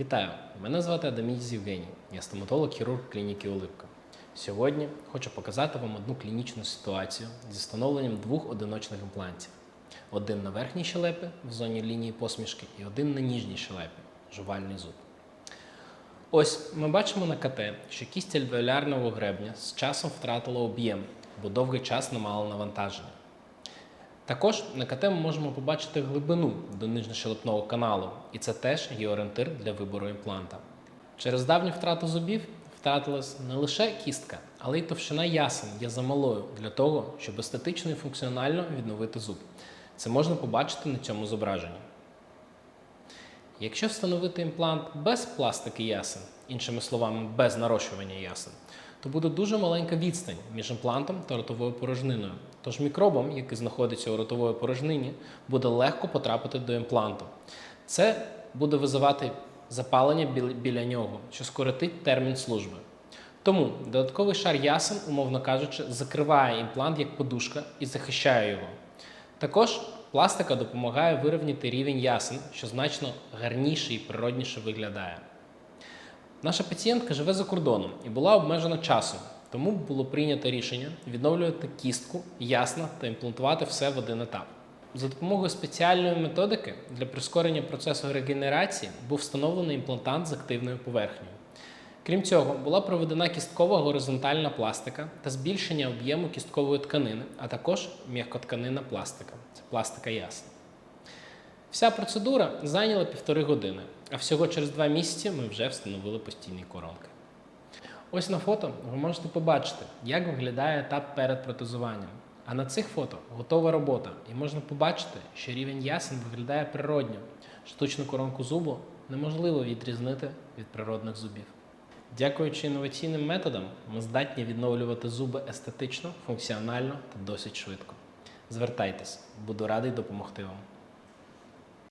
Вітаю! Мене звати Адаміць Євгеній. Я стоматолог-хірург клініки Оливка. Сьогодні хочу показати вам одну клінічну ситуацію зі встановленням двох одиночних імплантів: один на верхній щелепі в зоні лінії посмішки і один на ніжній щелепі жувальний зуб. Ось ми бачимо на КТ, що кість альвеолярного гребня з часом втратила об'єм, бо довгий час не мала навантаження. Також на КТ ми можемо побачити глибину до нижньощелепного каналу, і це теж є орієнтир для вибору імпланта. Через давню втрату зубів втратилась не лише кістка, але й товщина ясен є замалою для того, щоб естетично і функціонально відновити зуб. Це можна побачити на цьому зображенні. Якщо встановити імплант без пластики ясен, іншими словами, без нарощування ясен, то буде дуже маленька відстань між імплантом та ротовою порожниною. Тож мікробам, який знаходиться у ротової порожнині, буде легко потрапити до імпланту. Це буде визивати запалення біля нього, що скоротить термін служби. Тому додатковий шар ясен, умовно кажучи, закриває імплант як подушка і захищає його. Також пластика допомагає вирівняти рівень ясен, що значно гарніше і природніше виглядає. Наша пацієнтка живе за кордоном і була обмежена часом, тому було прийнято рішення відновлювати кістку ясно та імплантувати все в один етап. За допомогою спеціальної методики для прискорення процесу регенерації був встановлений імплантант з активною поверхнею. Крім цього, була проведена кісткова горизонтальна пластика та збільшення об'єму кісткової тканини, а також м'якотканинна пластика це пластика ясна. Вся процедура зайняла півтори години, а всього через два місяці ми вже встановили постійні коронки. Ось на фото ви можете побачити, як виглядає етап перед протезуванням. А на цих фото готова робота, і можна побачити, що рівень ясен виглядає природньо. Штучну коронку зубу неможливо відрізнити від природних зубів. Дякуючи інноваційним методам, ми здатні відновлювати зуби естетично, функціонально та досить швидко. Звертайтесь, буду радий допомогти вам.